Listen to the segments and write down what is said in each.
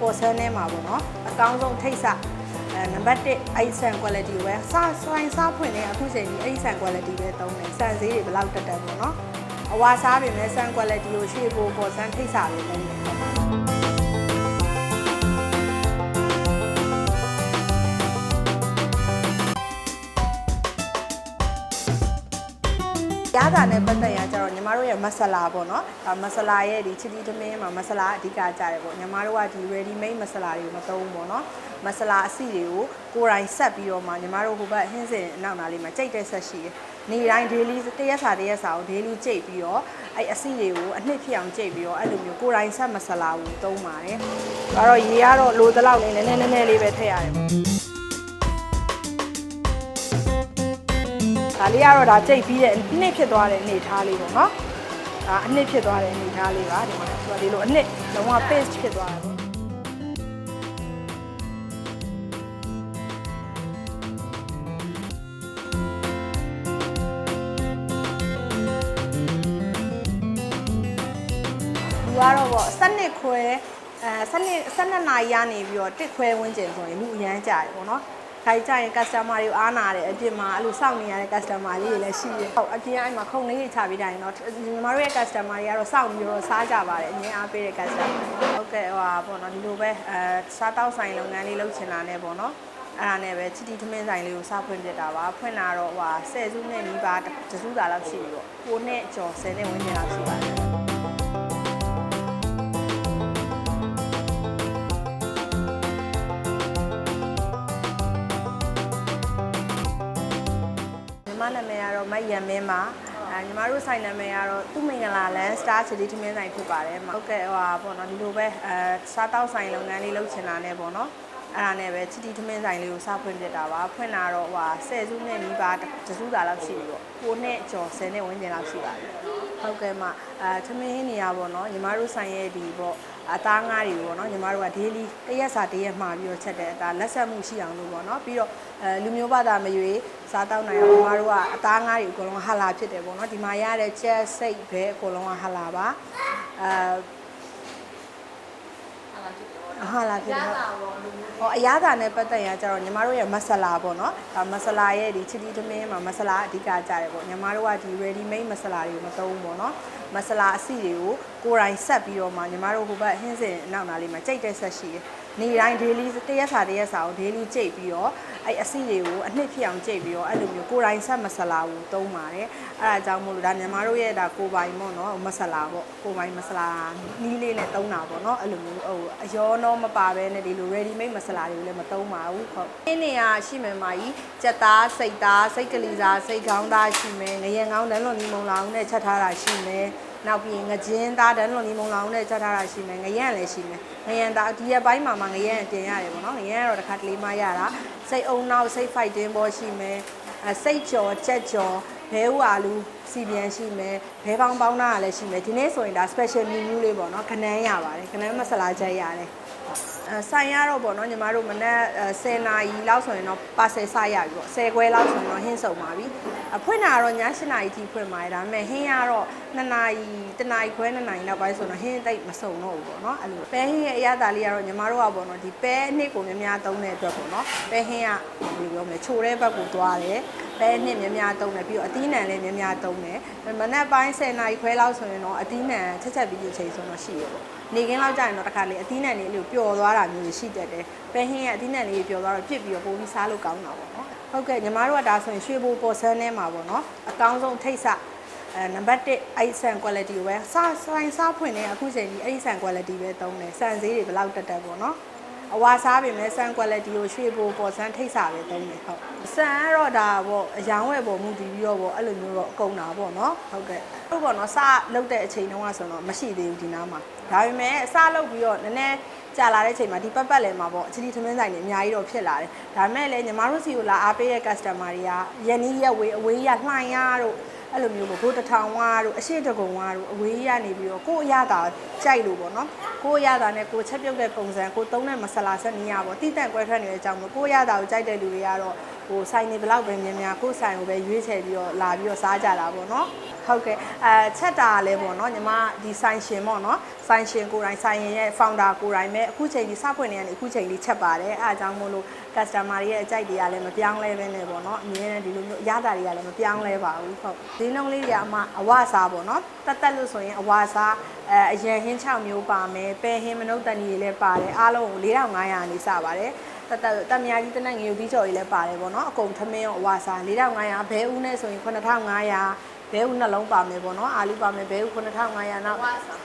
ပေါ်ဆန်းထဲမှာပေါ့နော်အကောင်းဆုံးထိတ်ဆအဲနံပါတ်1အဲ့ဆန် quality ကိုပဲစဆိုင်စားဖွင့်နေအခုချိန်ကြီးအဲ့ဆန် quality ပဲသုံးတယ်ဆန်ဈေးတွေဘယ်လောက်တက်တက်ပေါ့နော်အဝါစားပြင်မဲ့ဆန် quality ကိုရွှေဘိုပေါ်ဆန်းထိတ်ဆပဲသုံးတယ်ဟုတ်ရတာနဲ့ပတ်သက်ရကြတော့ညီမတို့ ရဲ့မဆလာပေါ့နော်ဒါမဆလာရဲ့ဒီချီတီသမင်းမှာမဆလာအဓိကကြတယ်ပေါ့ညီမတို့ကဒီ ready made မဆလာတွေကိုမသုံးဘူးပေါ့နော်မဆလာအစီတွေကိုကိုယ်တိုင်ဆက်ပြီးတော့မှညီမတို့ဟိုဘက်ဟင်းစင်အနောက်နားလေးမှာကြိတ်တဲ့ဆက်ရှိတယ်နေတိုင်း daily တရက်စာတရက်စာကို daily ကြိတ်ပြီးတော့အဲ့အစီတွေကိုအနှစ်ဖြစ်အောင်ကြိတ်ပြီးတော့အဲ့လိုမျိုးကိုယ်တိုင်ဆက်မဆလာကိုသုံးပါတယ်ဒါတော့ရေကတော့လိုသလောက်လေးနည်းနည်းနည်းနည်းလေးပဲထည့်ရတယ်ပေါ့ဒါလေးကတော့ဒါကြိတ်ပြီးတဲ့အနှစ်ဖြစ်သွားတဲ့အနေထားလေးပေါ့နော် ဒါအနှစ်ဖြစ်သွားတဲ့အနေထားလေးပါဒီမှာသူကဒီလိုအနှစ်လုံးဝ paste ဖြစ်သွားတာပေါ့လူကတော့ပေါ့စနစ်ခွဲအဲစနစ်12နာရီရနေပြီးတော့တစ်ခွဲဝန်းကျင်ဆိုရင်လူအရန်ကြတယ်ပေါ့နော် ခိုင်ကြရင် customer တွေကိုအားနာတယ်အပြင်မှာအဲ့လိုစောင့်နေရတဲ့ customer လေးတွေလည်းရှိတယ်ဟုတ်အပြင်အဲ့မှာခုံလေးတွေချပြီးတိုင်းတော့ညီမတို့ရဲ့ customer တွေကတော့စောင့်ပြီးတော့စားကြပါတယ်အငင်းအားပေးတဲ့ customer ဟုတ်ကဲ့ဟိုဟာပေါ့နော်ဒီလိုပဲအဲစားတောက်ဆိုင်လုပ်ငန်းလေးလုပ်ချင်တာနဲ့ပေါ့နော်အဲ့ဒါနဲ့ပဲချီတီထမင်းဆိုင်လေးကိုစဖွင့်ပြတာပါဖွင့်လာတော့ဟိုဆယ်စုနှစ်နီးပါးတစုတာလောက်ရှိပြီပေါ့ကိုနဲ့ကျော်10နှစ်ဝန်းကျင်လောက်ရှိပါတယ် မနာမည်ကတော့မတ်ရံမင်းပါအဲညီမတို့ဆိုင်နာမည်ကတော့သူမင်္ဂလာလန် Star City ထမင်းဆိုင်ဖြစ်ပါတယ်ဟုတ်ကဲ့ဟိုဟာပေါ့နော်ဒီလိုပဲအဲစားတောက်ဆိုင်လုပ်ငန်းလေးလုပ်ချင်တာနဲ့ပေါ့နော်အဲ့ဒါနဲ့ပဲချီတီထမင်းဆိုင်လေးကိုစဖွင့်ပြတာပါဖွင့်လာတော့ဟိုဟာဆယ်စုနှစ်နီးပါးတစုတာလောက်ရှိပြီပေါ့ကိုနဲ့ကျော်10နှစ်ဝန်းကျင်လောက်ရှိပါတယ်ဟုတ်ကဲ့မအဲထမင်းနေရပေါ့နော်ညီမတို့ဆိုင်ရဲ့ဒီပေါ့ အသားငါးတွေပေါ့နော်ညီမတို့က daily တရက်စာတရက်မှာပြီးတော့ချက်တယ်ဒါလက်ဆက်မှုရှိအောင်လို့ပေါ့နော်ပြီးတော့အဲလူမျိုးဘာသာမရွေးစားတောက်နိုင်အောင်ညီမတို့ကအသားငါးတွေအကုန်လုံးဟာလာဖြစ်တယ်ပေါ့နော်ဒီမှာရတဲ့ချက်စိတ်ပဲအကုန်လုံးကဟာလာပါအဲ ဟာလာဖြစ်တယ်ဟုတ်ဟောအရသာနဲ့ပတ်သက်ရကြတော့ညီမတို့ရဲ့မဆလာပေါ့နော်ဒါမဆလာရဲ့ဒီချီတီသမင်းမှာမဆလာအဓိကကြတယ်ပေါ့ညီမတို့ကဒီ ready made မဆလာတွေကိုမသုံးဘူးပေါ့နော်မဆလာအစီတွေကိုကိုယ်တိုင်ဆက်ပြီးတော့မှညီမတို့ဟိုဘက်ဟင်းစင်အနောက်နားလေးမှာကြိတ်တဲ့ဆက်ရှိတယ် နေတိုင်း daily တရက်စာတရက်စာကို daily ကြိတ်ပြီးတော့အဲ့အစီတွေကိုအနှစ်ဖြစ်အောင်ကြိတ်ပြီးတော့အဲ့လိုမျိုးကိုယ်တိုင်ဆက်မဆလာကိုသုံးပါတယ်အဲ့ဒါကြောင့်မို့လို့ဒါညီမတို့ရဲ့ဒါကိုပိုင်ပေါ့နော်မဆလာပေါ့ကိုပိုင်မဆလာနီးလေးနဲ့သုံးတာပေါ့နော်အဲ့လိုမျိုးဟိုအရောတော့မပါဘဲနဲ့ဒီလို ready made မဆလာတွေကိုလည်းမသုံးပါဘူးဟုတ်ဒီနေရာရှိမယ်မာကြီးကြက်သားစိတ်သားစိတ်ကလေးစားစိတ်ကောင်းသားရှိမယ်ငရဲကောင်းတန်းလွန်နီမုံလောင်နဲ့ချက်ထားတာရှိမယ် နောက်ပြီးငကြင်းသားတန်းလွန်နီမုံလောင်နဲ့ချက်ထားတာရှိမယ်ငရံလည်းရှိမယ်ငရံသားဒီရက်ပိုင်းမှာမှငရံတင်ရတယ်ပေါ့နော်ငရံကတော့တစ်ခါတလေမှရတာစိတ်အုံနောက်စိတ် fighting ပေါ်ရှိမယ်အဲစိတ်ကြော်ချက်ကြော်ဘဲဥအာလူစီပြန်ရှိမယ်ဘဲပေါင်းပေါင်းတာလည်းရှိမယ်ဒီနေ့ဆိုရင်ဒါ special menu လေးပေါ့နော်ခနန်းရပါတယ်ခနန်းမဆလာချက်ရတယ်အဲ ဆိုင်ရတော့ပေါ့နော်ညီမတို့မနက်10နာရီလောက်ဆိုရင်တော့ပါဆယ်စရပြီပေါ့10ခွဲလောက်ဆိုရင်တော့ဟင်းစုံပါပြီအဖွင့်တာတော့ည7နာရီထိဖွင့်ပါတယ်ဒါပေမဲ့ဟင်းရတော့2နာရီ1နာရီခွဲ2နာရီနောက်ပိုင်းဆိုတော့ဟင်းတိတ်မစုံတော့ဘူးပေါ့နော်အဲ့လိုပဲဟင်းရဲ့အရသာလေးကတော့ညီမတို့ကပေါ့နော်ဒီပဲအနှစ်ကိုများများသုံးတဲ့အတွက်ပေါ့နော်ပဲဟင်းကဘယ်လိုပြောမလဲချိုတဲ့ဘက်ကိုသွားတယ် ပဲနှစ်များများသုံးတယ်ပြီးတော့အသီးနှံလည်းများများသုံးတယ်မနက်ပိုင်း10နာရီခွဲလောက်ဆိုရင်တော့အသီးနှံချက်ချက်ပြီးချိန်ဆိုတော့ရှိရပေါ့နေကင်းလောက်ကြာရင်တော့တစ်ခါလေအသီးနှံလေးအဲ့လိုပျော်သွားတာမျိုးရှိတတ်တယ်ပဲဟင်းရဲ့အသီးနှံလေးပျော်သွားတော့ပြစ်ပြီးတော့ပိုပြီးစားလို့ကောင်းတာပေါ့နော်ဟုတ်ကဲ့ညီမတို့ကဒါဆိုရင်ရွှေဘိုပေါ်ဆန်းထဲမှာပေါ့နော်အကောင်းဆုံးထိတ်ဆအဲနံပါတ်1အဲ့ဆန် quality ကိုပဲစားဆိုင်စားဖွင့်နေအခုချိန်ကြီးအဲ့ဆန် quality ပဲသုံးတယ်ဆန်ဈေးတွေဘယ်လောက်တက်တက်ပေါ့နော် အဝါစားပြင်မဲ့ဆန် quality ကိုရွှေဘိုပေါ်ဆန်းထိတ်စာပဲသုံးတယ်ဟုတ်ဆန်ကတော့ဒါပေါ့အယောင်းဝယ်ပေါ်မှုတည်ပြီးတော့ပေါ့အဲ့လိုမျိုးတော့အကုန်တာပေါ့နော်ဟုတ်ကဲ့ဟုတ်ပေါ့နော်စလုတ်တဲ့အချိန်တုန်းကဆိုတော့မရှိသေးဘူးဒီနားမှာဒါပေမဲ့စလုတ်ပြီးတော့နည်းနည်းကြာလာတဲ့ချိန်မှာဒီပတ်ပတ်လည်းမှာပေါ့အချီတီထမင်းဆိုင်တွေအများကြီးတော့ဖြစ်လာတယ်ဒါပေမဲ့လည်းညီမတို့စီကိုလာအားပေးတဲ့ customer တွေကရန်နီးရက်ဝေးအဝေးရလှိုင်ရတို့ အဲ့လိုမျိုးပေါ့ဘိုးတထောင်ဝါတို့အရှိတကုံဝါတို့အဝေးရနေပြီးတော့ကို့အရသာကြိုက်လို့ပေါ့နော်ကို့အရသာနဲ့ကိုချက်ပြုတ်တဲ့ပုံစံကိုသုံးတဲ့မဆလာဆက်နီးရပေါ့တိတန့်ကွဲထွက်နေတဲ့အကြောင်းမို့ကို့အရသာကိုကြိုက်တဲ့လူတွေကတော့ဟိုဆိုင်နေဘလောက်ပဲများများကို့ဆိုင်ကိုပဲရွေးချယ်ပြီးတော့လာပြီးတော့စားကြတာပေါ့နော် ဟဟုတ်ကဲ့အဲချက်တာကလည်းပေါ့နော်ညီမဒီဆိုင်ရှင်ပေါ့နော်ဆိုင်ရှင်ကိုယ်တိုင်ဆိုင်ရင်ရဲ့ founder ကိုယ်တိုင်ပဲအခုချိန်ဒီစဖွင့်နေရနေအခုချိန်လေးချက်ပါတယ်အဲအကြောင်းမို့လို့ customer တွေရဲ့အကြိုက်တွေကလည်းမပြောင်းလဲပဲနဲ့ပေါ့နော်အမြဲတမ်းဒီလိုမျိုးအရသာတွေကလည်းမပြောင်းလဲပါဘူးဟုတ်ဒီနှုန်းလေးတွေကအမအဝစားပေါ့နော်တက်တက်လို့ဆိုရင်အဝစားအဲအရင်ဟင်း6မျိုးပါမယ်ပဲဟင်းမနုဿတန်ကြီးတွေလည်းပါတယ်အားလုံးကို4500နေစပါတယ်တက်တက်တက်မြာကြီးတနက်ငယ်ယူပြီးကြော်ကြီးလည်းပါတယ်ပေါ့နော်အကုန်ထမင်းရောအဝစား4500ဘဲဦးနဲ့ဆိုရင်9500 ဘဲဦးနှလုံးပါမယ်ပေါ့နော်အာလူပါမယ်ဘဲဦး9500နောက်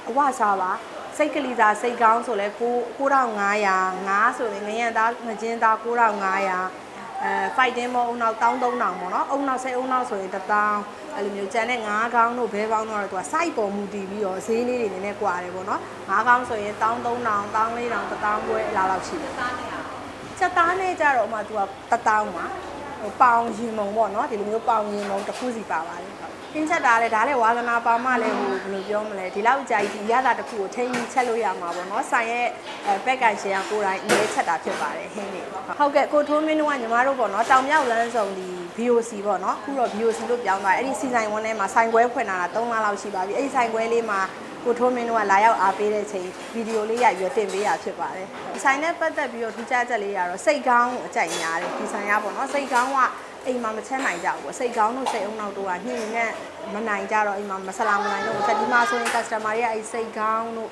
အဝစားပါစိတ်ကလေးစားစိတ်ကောင်းဆိုလဲ9500ငါးဆိုရင်ငရံသားငကျင်းသား9500အဲ fighting မောအုံနောက်13000ပေါ့နော်အုံနောက်စိတ်အုံနောက်ဆိုရင်1000အဲ့လိုမျိုးကျန်တဲ့ငါးကောင်းတို့ဘဲကောင်းတို့ကတော့သူက site ပေါ်မူတည်ပြီးတော့ဈေးလေးတွေနည်းနည်းကွာတယ်ပေါ့နော်ငါးကောင်းဆိုရင်13000 14000 1000ကျွဲအလားလောက်ရှိတယ်ချက်သားနဲ့ကြတော့မှသူက1000ပါဟိုပေါင်ရင်မုံပေါ့နော်ဒီလိုမျိုးပေါင်ရင်မုံတစ်ခုစီပါပါတယ်ဟု တ်ပြင်းချက်တာလည်းဒါလည်းဝါသနာပါမှလည်းဟိုဘယ်လိုပြောမလဲဒီလောက်ကြာကြီးဒီရတာတစ်ခုကိုထိန်းပြီးချက်လို့ရမှာပေါ့နော်ဆိုင်ရဲ့အဲပက်ကန်ရှင်ကကိုယ်တိုင်အရေးချက်တာဖြစ်ပါတယ်ဟင်းနေဟုတ်ကဲ့ကိုထိုးမင်းတို့ကညီမတို့ပေါ့နော်တောင်မြောက်လမ်းစုံဒီ VOC ပေါ့နော်အခုတော့ VOC လို့ပြောင်းသွားအဲ့ဒီစီဆိုင်ဝန်းထဲမှာဆိုင်ခွဲဖွင့်လာတာ3လလောက်ရှိပါပြီအဲ့ဒီဆိုင်ခွဲလေးမှာကိုထိုးမင်းတို့ကလာရောက်အားပေးတဲ့ချိန်ဗီဒီယိုလေးရရွယ်တင်ပေးရဖြစ်ပါတယ်ဒီဆိုင်နဲ့ပတ်သက်ပြီးတော့ထူးခြားချက်လေးရတော့စိတ်ကောင်းအကြိုက်များတယ်ဒီဆိုင်ကပေါ့နော်စိတ်ကောင်းက အိမ်မှာမချက်နိုင်ကြဘူးစိတ်ကောင်းတို့စိတ်အုံနောက်တို့ကညှိနေမနိုင်ကြတော့အိမ်မှာမဆလာမနိုင်တော့ချက်ဒီမှာဆိုရင် customer တွေကအဲ့စိတ်ကောင်းတို့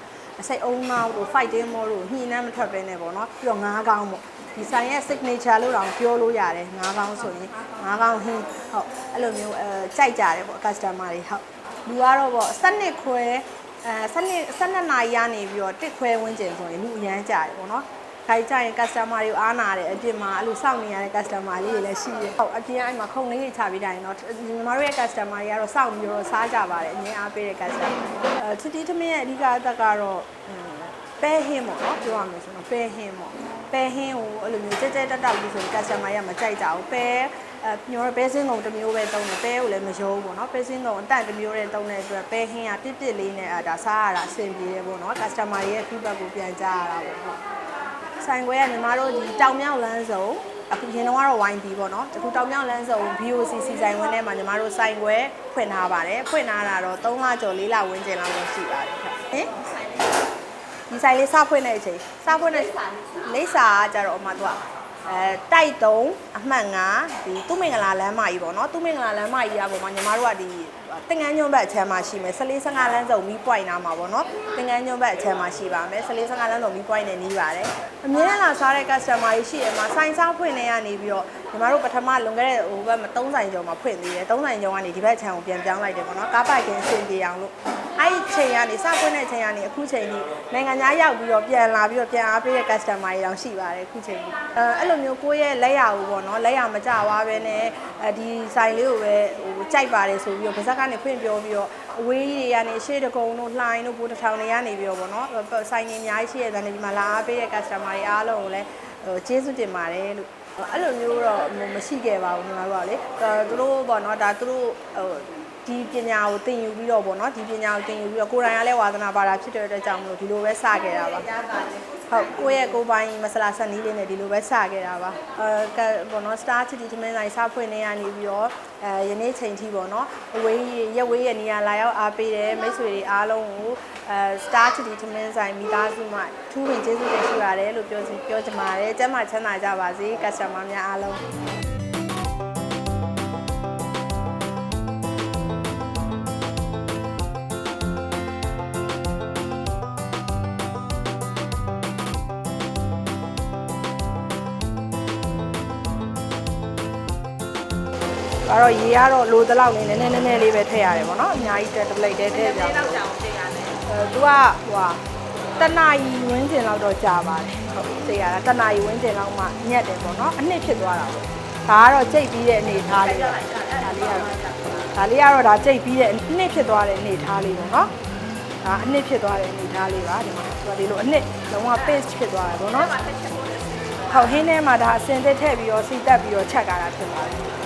စိတ်အုံနောက်တို့ fighting mode တို့ညှိနှမ်းမထွက်ပဲနဲ့ပေါ့နော်ပြီးတော့ငားကောင်းပေါ့ဒီဆိုင်ရဲ့ signature လို့တောင်ပြောလို့ရတယ်ငားကောင်းဆိုရင်ငားကောင်းဟင်းဟုတ်အဲ့လိုမျိုးအဲကြိုက်ကြတယ်ပေါ့ customer တွေဟုတ်လူကတော့ပေါ့စနစ်ခွဲအဲစနစ်12နာရီကနေပြီးတော့တစ်ခွဲဝန်းကျင်ဆိုရင်လူအရန်ကြတယ်ပေါ့နော် ခိုင်ကြရင် customer တွေကိုအားနာတယ်အပြင်မှာအဲ့လိုစောင့်နေရတဲ့ customer လေးတွေလည်းရှိတယ်ဟုတ်အပြင်အဲ့မှာခုံလေးတွေချပြီးတိုင်းတော့ညီမတို့ရဲ့ customer တွေကတော့စောင့်ပြီးတော့စားကြပါတယ်အမြင်အားပေးတဲ့ customer အဲချစ်တီးသမင်းရဲ့အဓိကအသက်ကတော့ပဲဟင်းပေါ့နော်ပြောရမယ်ဆိုတော့ပဲဟင်းပေါ့ပဲဟင်းကိုအဲ့လိုမျိုးကြက်ကြက်တက်တက်လို့ဆိုရင် customer ရမကြိုက်ကြဘူးပဲအဲညောပဲစင်းကုံတစ်မျိုးပဲတုံးတယ်ပဲကိုလည်းမယုံဘူးပေါ့နော်ပဲစင်းကုံအတန့်တစ်မျိုးနဲ့တုံးတဲ့အတွက်ပဲဟင်းကပြစ်ပြစ်လေးနဲ့အဲဒါစားရတာအဆင်ပြေတယ်ပေါ့နော် customer ရဲ့ feedback ကိုပြန်ကြားရတာပေါ့ဟုတ် ဆိုင်ခွဲကညီမတို့ဒီတောင်မြောက်လမ်းစုံအခုရင်တော့ကတော့ YB ပေါ့နော်အခုတောင်မြောက်လမ်းစုံ VOCC ဆိုင်ဝင်းထဲမှာညီမတို့ဆိုင်ခွဲဖွင့်ထားပါတယ်ဖွင့်ထားတာတော့3လကျော်4လဝန်းကျင်လောက်တော့ရှိပါတယ်ဟင်ဒီဆိုင်လေးစဖွင့်တဲ့အချိန်စဖွင့်တဲ့လိပ်စာကကြတော့အမှသူကအဲတိုက်3အမှတ်5ဒီသူမင်္ဂလာလမ်းမကြီးပေါ့နော်သူမင်္ဂလာလမ်းမကြီးကပေါ့မှာညီမတို့ကဒီ တင်ငန်းညွန့်ဘက်အချမ်းမှာရှိမယ်14 15လမ်းစုံမီးပွိုင်နာမှာပေါ့နော်တင်ငန်းညွန့်ဘက်အချမ်းမှာရှိပါမယ်14 15လမ်းစုံမီးပွိုင်နဲ့နီးပါတယ်အမြဲတမ်းလာစားတဲ့ customer တွေရှိရမှာစိုင်းစားဖွင့်နေရနေပြီးတော့ညီမတို့ပထမလွန်ခဲ့တဲ့ဟိုဘက်မှာ3ဆိုင်ကျော်မှာဖွင့်သေးတယ်3ဆိုင်ကျော်ကနေဒီဘက်အချမ်းကိုပြန်ပြောင်းလိုက်တယ်ပေါ့နော်ကားပါကင်အဆင်ပြေအောင်လို့အဲ့ဒီချိန်ကနေစဖွင့်တဲ့ချိန်ကနေအခုချိန်ကြီးနိုင်ငံခြားရောက်ပြီးတော့ပြန်လာပြီးတော့ပြန်အားပေးတဲ့ customer တွေတောင်ရှိပါတယ်အခုချိန်ကြီးအဲအဲ့လိုမျိုးကိုယ့်ရဲ့လက်ရဘူးပေါ့နော်လက်ရမကြွားပဲနဲ့အဲဒီဆိုင်လေးကိုပဲဟို ကြိုက်ပါတယ်ဆိုပြီးတော့ဗဇက်ကနေဖွင့်ပြောပြီးတော့အဝေးကြီးတွေကနေရှေ့တကုံတို့လှိုင်းတို့ဘူတထောင်တွေကနေပြီးတော့ပေါ့နော်ဆိုင်တွေအများကြီးရှိတဲ့ဇာတ်နေဒီမှာလာအားပေးတဲ့ customer တွေအားလုံးကိုလည်းဟိုကျေးဇူးတင်ပါတယ်လို့အဲ့လိုမျိုးတော့မရှိခဲ့ပါဘူးညီမတို့ကလေသူတို့ပေါ့နော်ဒါသူတို့ဟိုဒီပညာကိုသင်ယူပြီးတော့ပေါ့နော်ဒီပညာကိုသင်ယူပြီးတော့ကိုယ်တိုင်ကလည်းဝါသနာပါတာဖြစ်တဲ့အတွက်ကြောင့်မလို့ဒီလိုပဲစခဲ့တာပါ ဟုတ်ကိုယ့်ရဲ့ကိုယ်ပိုင်မဆလာဆက်နီးလေးနဲ့ဒီလိုပဲစခဲ့တာပါအဲပေါ့နော် star city သမင်းဆိုင်စဖွင့်နေရနေပြီးတော့အဲယနေ့ချိန်ထိပေါ့နော်အဝေးရက်ဝေးရဲ့နေရာလာရောက်အားပေးတယ်မိတ်ဆွေတွေအားလုံးကိုအဲ star city သမင်းဆိုင်မိသားစုမှထူးပင်ကျေးဇူးတင်ရှိပါတယ်လို့ပြောပြောချင်ပါတယ်ကျမ်းမာချမ်းသာကြပါစေ customer များအားလုံး ဒါတော့ရေကတော့လိုတလောက်နေနည်းနည်းနည်းနည်းလေးပဲထည့်ရတယ်ပေါ့နော်အများကြီးတက်တပလိတ်တည်းထည့်ကြအောင်တောက်တောင်တင်ရတယ်အဲသူကဟိုဟာတနာရီဝင်းကျင်လောက်တော့ကြာပါတယ်ဟုတ်သိရတာတနာရီဝင်းကျင်လောက်မှညက်တယ်ပေါ့နော်အနှစ်ဖြစ်သွားတာပေါ့ဒါကတော့ကြိတ်ပြီးတဲ့အနေထားလေးပေါ့ဒါလေးကတော့ဒါလေးကတော့ဒါကြိတ်ပြီးတဲ့အနှစ်ဖြစ်သွားတဲ့အနေထားလေးပေါ့နော်ဒါအနှစ်ဖြစ်သွားတဲ့အနေထားလေးပါဒီမှာသူကဒီလိုအနှစ်လုံးဝ paste ဖြစ်သွားတယ်ပေါ့နော်ဟုတ်ဟင်းထဲမှာဒါအစင်သက်ထည့်ပြီးတော့စီတက်ပြီးတော့ချက်ကြတာဖြစ်ပါတယ်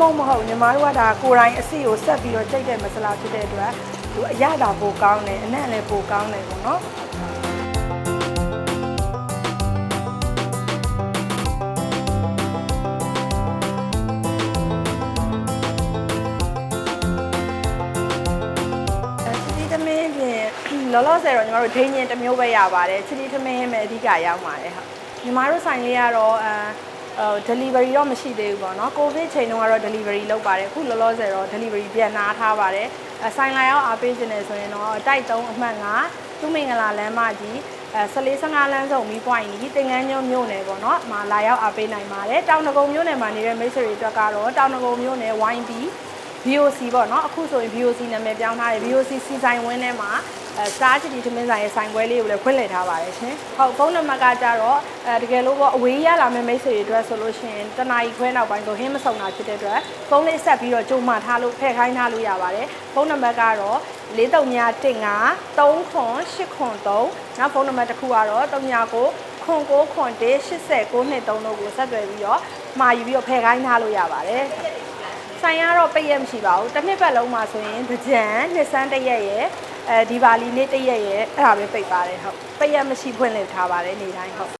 မှုန့်မဟုတ်ညီမတို့ကဒါကိုယ်တိုင်အစီကိုဆက်ပြီးတော့ကြိတ်တဲ့မဆလာဖြစ်တဲ့အတွက်သူအရသာပိုကောင်းတယ်အနံ့လည်းပိုကောင်းတယ်ပေါ့နော်လောလောဆယ်တော့ညီမတို့ဒိန်ညင်တစ်မျိုးပဲရပါတယ်ချီတီထမင်းဟင်းပဲအဓိကရောက်ပါတယ်ဟုတ်ညီမတို့ဆိုင်လေးကတော့အဲ ဟို delivery တော့မရှိသေးဘူးပေါ့နော်ကိုဗစ်ချိန်တုန်းကတော့ delivery လုပ်ပါတယ်အခုလောလောဆယ်တော့ delivery ပြန်နာထားပါတယ်အဲဆိုင်လာရောက်အားပေးခြင်းတယ်ဆိုရင်တော့တိုက်3အမှတ်9သူမင်္ဂလာလမ်းမကြီးအဲ14 15လမ်းစုံမီးပွိုင်းကြီးတင်ငန်းညုံမြို့နယ်ပေါ့နော်မှာလာရောက်အားပေးနိုင်ပါတယ်တောင်တကုံမြို့နယ်မှာနေတဲ့မိတ်ဆွေတွေအတွက်ကတော့တောင်တကုံမြို့နယ် YB VOC ပေါ့နော်အခုဆိုရင် VOC နာမည်ပြောင်းထားတယ် VOC စီဆိုင်ဝင်းထဲမှာအဲ Star City သမင်းဆိုင်ရဲ့ဆိုင်ခွဲလေးကိုလည်းဖွင့်လှစ်ထားပါတယ်ရှင်ဟုတ်ဖုန်းနံပါတ်ကကြတော့အဲတကယ်လို့ပေါ့အဝေးရလာမယ့်မိတ်ဆွေတွေအတွက်ဆိုလို့ရှိရင်တနာရီခွဲနောက်ပိုင်းဆိုဟင်းမဆုံတာဖြစ်တဲ့အတွက်ဖုန်းလေးဆက်ပြီးတော့ကြုံမှထားလို့ဖည့်ခိုင်းထားလို့ရပါတယ်ဖုန်းနံပါတ်ကတော့4315 3983နောက်ဖုန်းနံပါတ်တစ်ခုကတော့39ခွန်ကိုခွန်တေး89နှစ်3တို့ကိုဆက်သွယ်ပြီးတော့မှာယူပြီးတော့ဖည့်ခိုင်းထားလို့ရပါတယ် ဆိုင်ကတော့ပိတ်ရက်မရှိပါဘူးတစ်နှစ်ပတ်လုံးမှာဆိုရင်ကြံနှစ်ဆန်းတစ်ရက်ရဲ့အဲဒီပါလီနေ့တစ်ရက်ရဲ့အဲ့ဒါပဲပိတ်ပါတယ်ဟုတ်ပိတ်ရက်မရှိဖွင့်လှစ်ထားပါတယ်နေတိုင်းဟုတ်